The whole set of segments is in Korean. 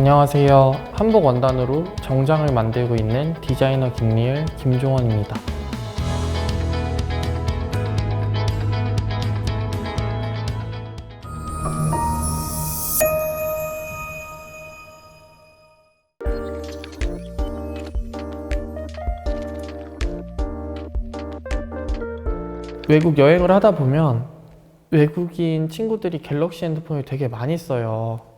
안녕하세요. 한복 원단으로 정장을 만들고 있는 디자이너 김리을 김종원입니다. 외국 여행을 하다 보면 외국인 친구들이 갤럭시 핸드폰을 되게 많이 써요.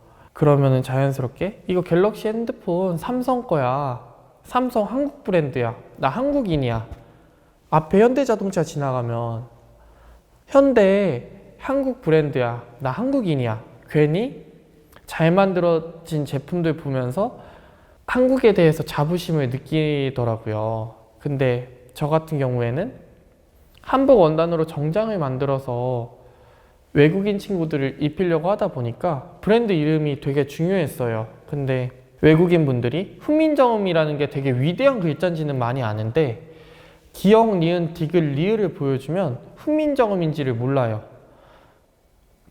그러면은 자연스럽게 이거 갤럭시 핸드폰 삼성 거야. 삼성 한국 브랜드야. 나 한국인이야. 앞에 현대자동차 지나가면 현대 한국 브랜드야. 나 한국인이야. 괜히 잘 만들어진 제품들 보면서 한국에 대해서 자부심을 느끼더라고요. 근데 저 같은 경우에는 한복 원단으로 정장을 만들어서 외국인 친구들을 입히려고 하다 보니까 브랜드 이름이 되게 중요했어요. 근데 외국인 분들이 훈민정음이라는 게 되게 위대한 글자인지는 많이 아는데 기억, 니은, 디귿, 리을을 보여주면 훈민정음인지를 몰라요.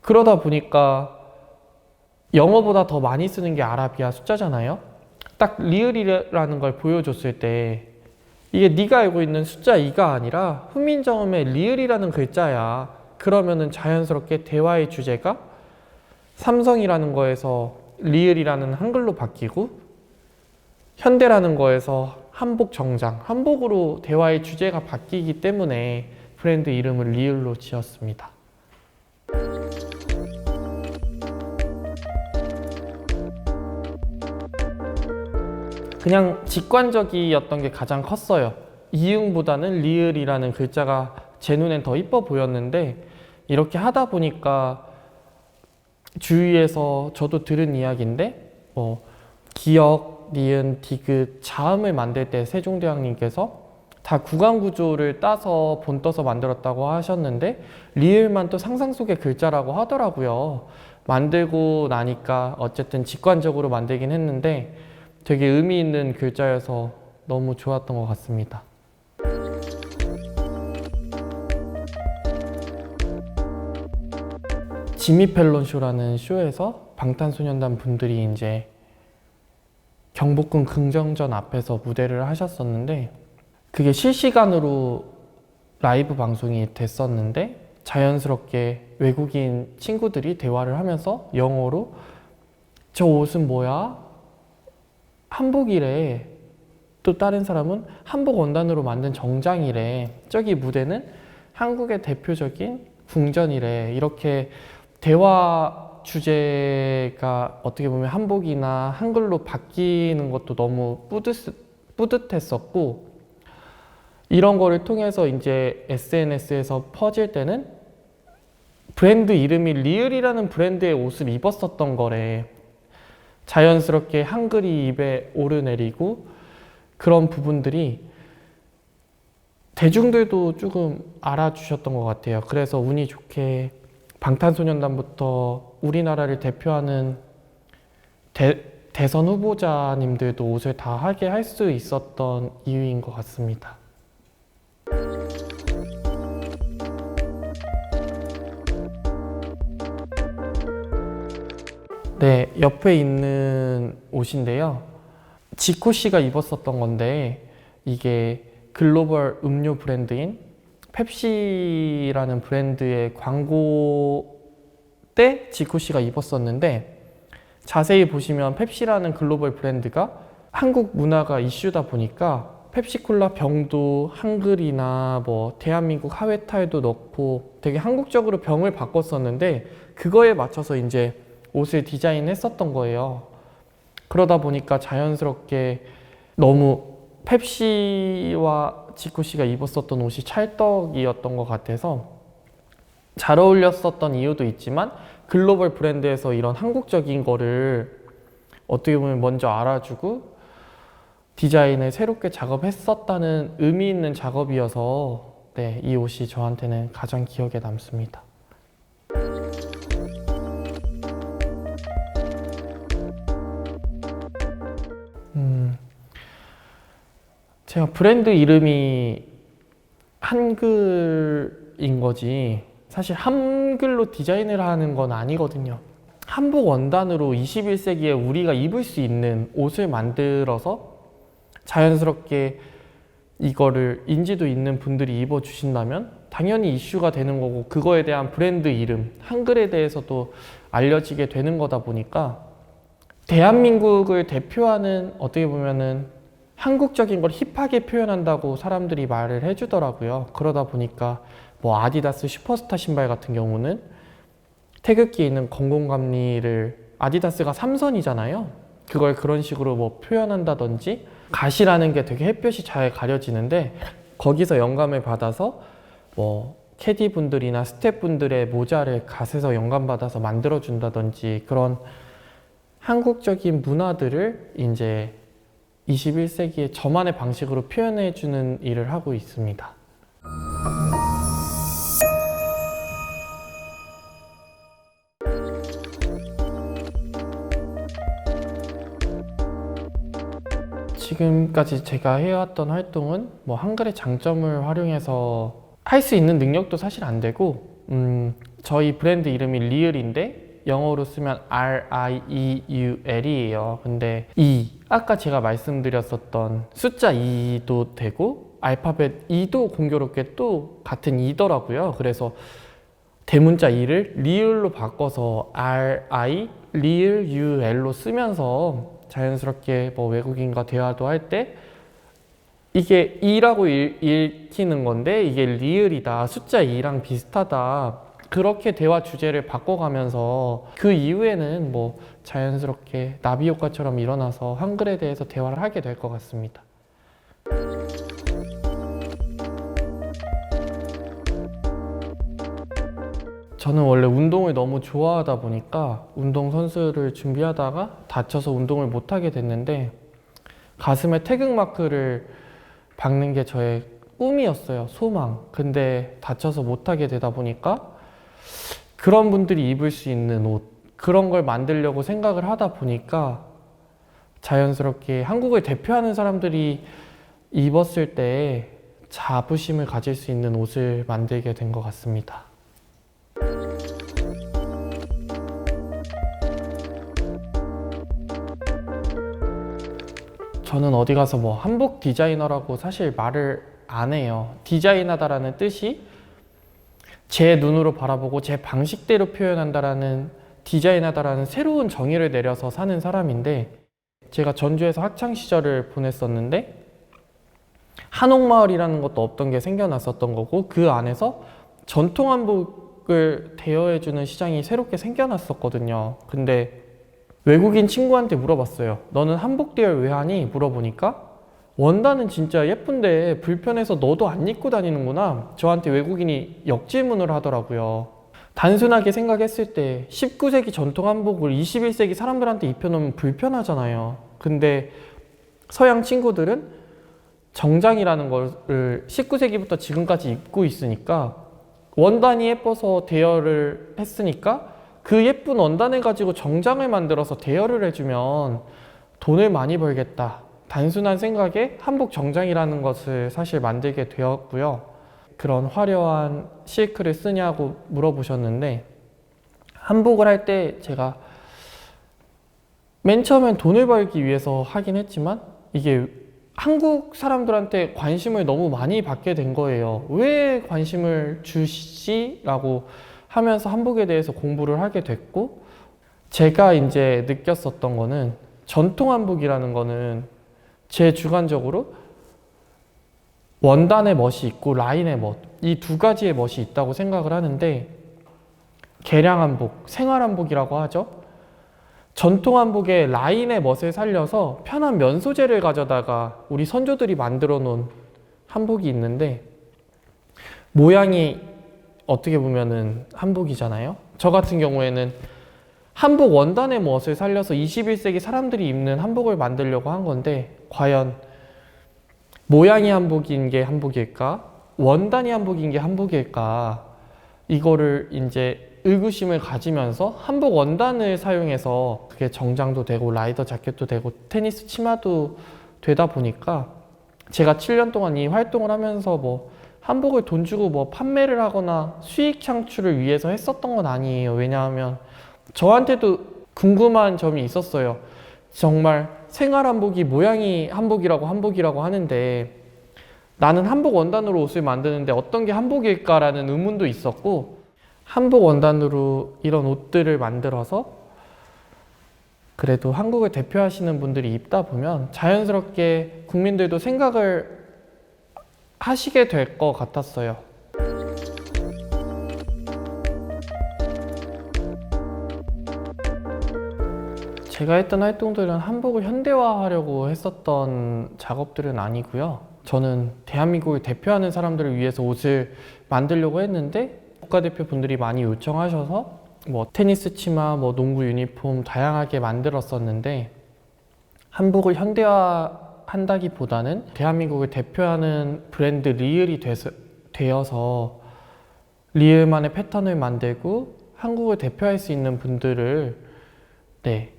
그러다 보니까 영어보다 더 많이 쓰는 게 아라비아 숫자잖아요. 딱 리을이라는 걸 보여줬을 때 이게 네가 알고 있는 숫자 2가 아니라 훈민정음의 리을이라는 글자야. 그러면은 자연스럽게 대화의 주제가 삼성이라는 거에서 리을이라는 한글로 바뀌고 현대라는 거에서 한복 정장, 한복으로 대화의 주제가 바뀌기 때문에 브랜드 이름을 리을로 지었습니다. 그냥 직관적이었던 게 가장 컸어요. 이응보다는 리을이라는 글자가 제 눈엔 더 이뻐 보였는데 이렇게 하다 보니까 주위에서 저도 들은 이야기인데 뭐 기역, 니은, 디귿, 자음을 만들 때 세종대왕님께서 다 구강 구조를 따서 본 떠서 만들었다고 하셨는데 리을만 또 상상 속의 글자라고 하더라고요. 만들고 나니까 어쨌든 직관적으로 만들긴 했는데 되게 의미 있는 글자여서 너무 좋았던 것 같습니다. 지미 펠론 쇼라는 쇼에서 방탄소년단 분들이 이제 경복궁 긍정전 앞에서 무대를 하셨었는데 그게 실시간으로 라이브 방송이 됐었는데 자연스럽게 외국인 친구들이 대화를 하면서 영어로 저 옷은 뭐야? 한복이래. 또 다른 사람은 한복 원단으로 만든 정장이래. 저기 무대는 한국의 대표적인 궁전이래. 이렇게 대화 주제가 어떻게 보면 한복이나 한글로 바뀌는 것도 너무 뿌듯, 뿌듯 했었고, 이런 거를 통해서 이제 SNS에서 퍼질 때는 브랜드 이름이 리을이라는 브랜드의 옷을 입었었던 거래. 자연스럽게 한글이 입에 오르내리고 그런 부분들이 대중들도 조금 알아주셨던 것 같아요. 그래서 운이 좋게 방탄소년단부터 우리나라를 대표하는 대, 대선 후보자님들도 옷을 다 하게 할 수 있었던 이유인 것 같습니다. 네, 옆에 있는 옷인데요. 지코 씨가 입었었던 건데 이게 글로벌 음료 브랜드인 펩시라는 브랜드의 광고 때 지코 씨가 입었었는데 자세히 보시면 펩시라는 글로벌 브랜드가 한국 문화가 이슈다 보니까 펩시콜라 병도 한글이나 뭐 대한민국 하회탈도 넣고 되게 한국적으로 병을 바꿨었는데 그거에 맞춰서 이제 옷을 디자인했었던 거예요. 그러다 보니까 자연스럽게 너무 펩시와 지코 씨가 입었었던 옷이 찰떡이었던 것 같아서 잘 어울렸었던 이유도 있지만 글로벌 브랜드에서 이런 한국적인 거를 어떻게 보면 먼저 알아주고 디자인을 새롭게 작업했었다는 의미 있는 작업이어서 네, 이 옷이 저한테는 가장 기억에 남습니다. 제가 브랜드 이름이 한글인 거지 사실 한글로 디자인을 하는 건 아니거든요. 한복 원단으로 21세기에 우리가 입을 수 있는 옷을 만들어서 자연스럽게 이거를 인지도 있는 분들이 입어 주신다면 당연히 이슈가 되는 거고 그거에 대한 브랜드 이름, 한글에 대해서도 알려지게 되는 거다 보니까 대한민국을 대표하는 어떻게 보면은 한국적인 걸 힙하게 표현한다고 사람들이 말을 해주더라고요. 그러다 보니까 뭐 아디다스 슈퍼스타 신발 같은 경우는 태극기에 있는 건공감리를 아디다스가 삼선이잖아요. 그걸 그런 식으로 뭐 표현한다든지 가시라는 게 되게 햇볕이 잘 가려지는데 거기서 영감을 받아서 뭐 캐디 분들이나 스태프 분들의 모자를 갓에서 영감 받아서 만들어 준다든지 그런 한국적인 문화들을 이제 21세기의 저만의 방식으로 표현해 주는 일을 하고 있습니다. 지금까지 제가 해왔던 활동은 뭐 한글의 장점을 활용해서 할 수 있는 능력도 사실 안 되고 음, 저희 브랜드 이름이 리을인데 영어로 쓰면 R I E U L이에요. 근데 이 아까 제가 말씀드렸었던 숫자 2도 되고 알파벳 2도 공교롭게 또 같은 2더라고요. 그래서 대문자 2를 리을로 바꿔서 R I 리을 U L로 쓰면서 자연스럽게 뭐 외국인과 대화도 할 때 이게 2라고 읽, 읽히는 건데 이게 리을이다 숫자 2랑 비슷하다 그렇게 대화 주제를 바꿔가면서 그 이후에는 뭐 자연스럽게 나비 효과처럼 일어나서 한글에 대해서 대화를 하게 될 것 같습니다. 저는 원래 운동을 너무 좋아하다 보니까 운동 선수를 준비하다가 다쳐서 운동을 못 하게 됐는데 가슴에 태극 마크를 박는 게 저의 꿈이었어요. 소망. 근데 다쳐서 못 하게 되다 보니까 그런 분들이 입을 수 있는 옷 그런 걸 만들려고 생각을 하다 보니까 자연스럽게 한국을 대표하는 사람들이 입었을 때 자부심을 가질 수 있는 옷을 만들게 된 것 같습니다. 저는 어디 가서 뭐 한복 디자이너라고 사실 말을 안 해요. 디자인하다라는 뜻이 제 눈으로 바라보고 제 방식대로 표현한다라는 디자인하다라는 새로운 정의를 내려서 사는 사람인데 제가 전주에서 학창 시절을 보냈었는데 한옥마을이라는 것도 없던 게 생겨났었던 거고 그 안에서 전통 한복을 대여해주는 시장이 새롭게 생겨났었거든요. 근데 외국인 친구한테 물어봤어요. 너는 한복 대여를 왜 하니? 물어보니까 원단은 진짜 예쁜데 불편해서 너도 안 입고 다니는구나. 저한테 외국인이 역질문을 하더라고요. 단순하게 생각했을 때 19세기 전통 한복을 21세기 사람들한테 입혀놓으면 불편하잖아요. 근데 서양 친구들은 정장이라는 거를 19세기부터 지금까지 입고 있으니까 원단이 예뻐서 대여를 했으니까 그 예쁜 원단을 가지고 정장을 만들어서 대여를 해주면 돈을 많이 벌겠다. 단순한 생각에 한복 정장이라는 것을 사실 만들게 되었고요. 그런 화려한 실크를 쓰냐고 물어보셨는데 한복을 할 때 제가 맨 처음엔 돈을 벌기 위해서 하긴 했지만 이게 한국 사람들한테 관심을 너무 많이 받게 된 거예요. 왜 관심을 주시 라고 하면서 한복에 대해서 공부를 하게 됐고 제가 이제 느꼈었던 거는 전통 한복이라는 거는 제 주관적으로 원단의 멋이 있고 라인의 멋, 이 두 가지의 멋이 있다고 생각을 하는데 개량 한복, 생활 한복이라고 하죠. 전통 한복의 라인의 멋을 살려서 편한 면 소재를 가져다가 우리 선조들이 만들어 놓은 한복이 있는데 모양이 어떻게 보면은 한복이잖아요. 저 같은 경우에는 한복 원단의 멋을 살려서 21세기 사람들이 입는 한복을 만들려고 한 건데 과연 모양이 한복인 게 한복일까? 원단이 한복인 게 한복일까? 이거를 이제 의구심을 가지면서 한복 원단을 사용해서 그게 정장도 되고 라이더 자켓도 되고 테니스 치마도 되다 보니까 제가 7년 동안 이 활동을 하면서 뭐 한복을 돈 주고 뭐 판매를 하거나 수익 창출을 위해서 했었던 건 아니에요. 왜냐하면 저한테도 궁금한 점이 있었어요. 정말 생활 한복이 모양이 한복이라고 한복이라고 하는데 나는 한복 원단으로 옷을 만드는데 어떤 게 한복일까라는 의문도 있었고 한복 원단으로 이런 옷들을 만들어서 그래도 한국을 대표하시는 분들이 입다 보면 자연스럽게 국민들도 생각을 하시게 될 것 같았어요. 제가 했던 활동들은 한복을 현대화하려고 했었던 작업들은 아니고요. 저는 대한민국을 대표하는 사람들을 위해서 옷을 만들려고 했는데 국가대표 분들이 많이 요청하셔서 뭐 테니스 치마, 뭐 농구 유니폼 다양하게 만들었었는데 한복을 현대화 한다기보다는 대한민국을 대표하는 브랜드 리을이 돼서, 되어서 리을만의 패턴을 만들고 한국을 대표할 수 있는 분들을 네,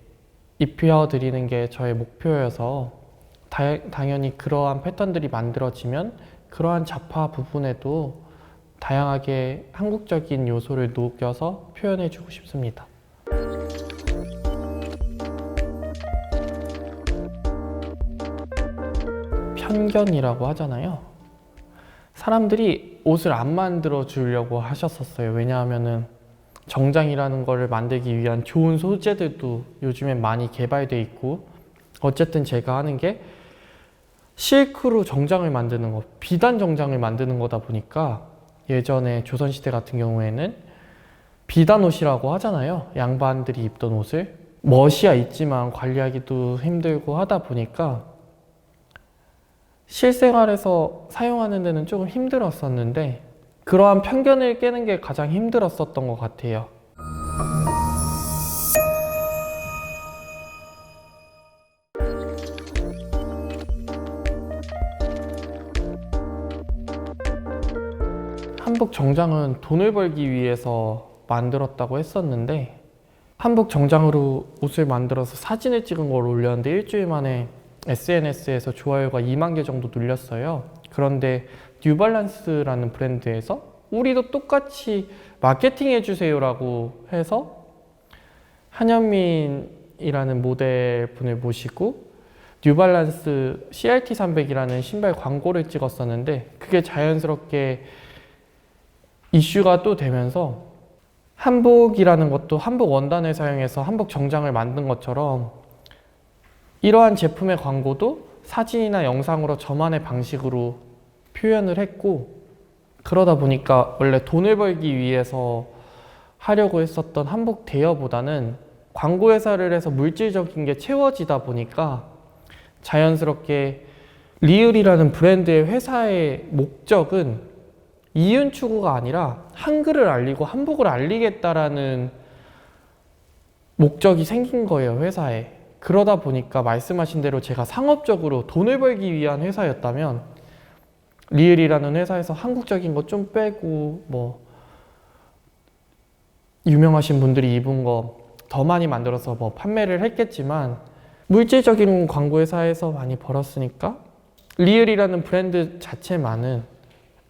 입혀드리는 게 저의 목표여서 다, 당연히 그러한 패턴들이 만들어지면 그러한 자파 부분에도 다양하게 한국적인 요소를 녹여서 표현해주고 싶습니다. 편견이라고 하잖아요. 사람들이 옷을 안 만들어 주려고 하셨었어요. 왜냐하면은 정장이라는 거를 만들기 위한 좋은 소재들도 요즘엔 많이 개발돼 있고 어쨌든 제가 하는 게 실크로 정장을 만드는 거, 비단 정장을 만드는 거다 보니까 예전에 조선시대 같은 경우에는 비단 옷이라고 하잖아요. 양반들이 입던 옷을. 멋이야 있지만 관리하기도 힘들고 하다 보니까 실생활에서 사용하는 데는 조금 힘들었었는데 그러한 편견을 깨는 게 가장 힘들었었던 것 같아요. 한복 정장은 돈을 벌기 위해서 만들었다고 했었는데 한복 정장으로 옷을 만들어서 사진을 찍은 걸 올렸는데 일주일 만에 SNS에서 좋아요가 2만 개 정도 눌렸어요. 그런데 뉴발란스라는 브랜드에서 우리도 똑같이 마케팅 해주세요라고 해서 한현민이라는 모델 분을 모시고 뉴발란스 CRT 300이라는 신발 광고를 찍었었는데 그게 자연스럽게 이슈가 또 되면서 한복이라는 것도 한복 원단을 사용해서 한복 정장을 만든 것처럼 이러한 제품의 광고도 사진이나 영상으로 저만의 방식으로 표현을 했고 그러다 보니까 원래 돈을 벌기 위해서 하려고 했었던 한복 대여보다는 광고 회사를 해서 물질적인 게 채워지다 보니까 자연스럽게 리을이라는 브랜드의 회사의 목적은 이윤 추구가 아니라 한글을 알리고 한복을 알리겠다라는 목적이 생긴 거예요, 회사에. 그러다 보니까 말씀하신 대로 제가 상업적으로 돈을 벌기 위한 회사였다면 리을이라는 회사에서 한국적인 거 좀 빼고 뭐 유명하신 분들이 입은 거 더 많이 만들어서 뭐 판매를 했겠지만 물질적인 광고 회사에서 많이 벌었으니까 리을이라는 브랜드 자체만은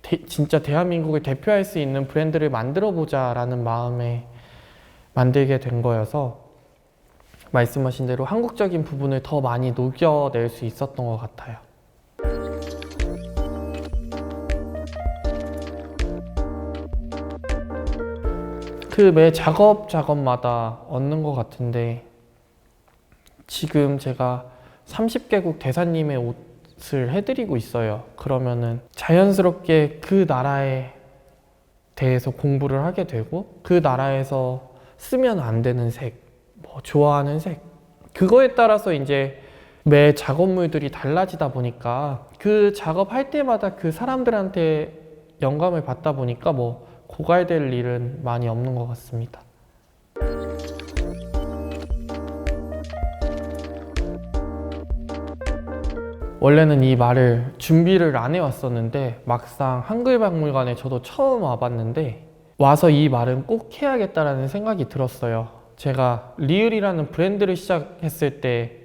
대- 진짜 대한민국을 대표할 수 있는 브랜드를 만들어 보자라는 마음에 만들게 된 거여서 말씀하신 대로 한국적인 부분을 더 많이 녹여낼 수 있었던 것 같아요. 그매 작업 작업마다 얻는 것 같은데 지금 제가 30개국 대사님의 옷을 해드리고 있어요. 그러면은 자연스럽게 그 나라에 대해서 공부를 하게 되고 그 나라에서 쓰면 안 되는 색, 뭐 좋아하는 색 그거에 따라서 이제 매 작업물들이 달라지다 보니까 그 작업할 때마다 그 사람들한테 영감을 받다 보니까 뭐 고갈될 일은 많이 없는 것 같습니다. 원래는 이 말을 준비를 안 해왔었는데 막상 한글박물관에 저도 처음 와봤는데 와서 이 말은 꼭 해야겠다라는 생각이 들었어요. 제가 리을이라는 브랜드를 시작했을 때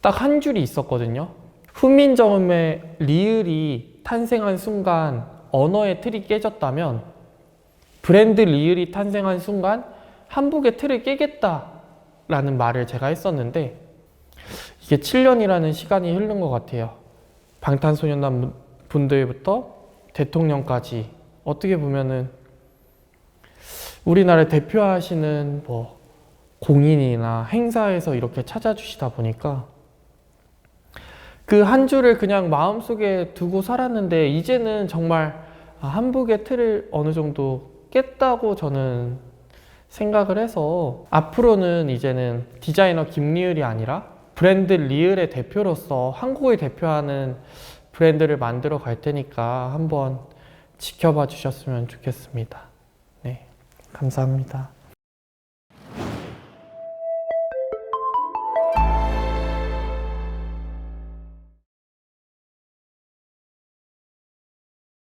딱 한 줄이 있었거든요. 훈민정음의 리을이 탄생한 순간 언어의 틀이 깨졌다면 브랜드 리을이 탄생한 순간 한국의 틀을 깨겠다라는 말을 제가 했었는데 이게 7년이라는 시간이 흐른 것 같아요. 방탄소년단 분들부터 대통령까지 어떻게 보면은 우리나라를 대표하시는 뭐 공인이나 행사에서 이렇게 찾아주시다 보니까 그한 주를 그냥 마음속에 두고 살았는데 이제는 정말 아, 한국의 틀을 어느 정도 깼다고 저는 생각을 해서 앞으로는 이제는 디자이너 김리을이 아니라 브랜드 리을의 대표로서 한국을 대표하는 브랜드를 만들어 갈 테니까 한번 지켜봐 주셨으면 좋겠습니다. 네, 감사합니다.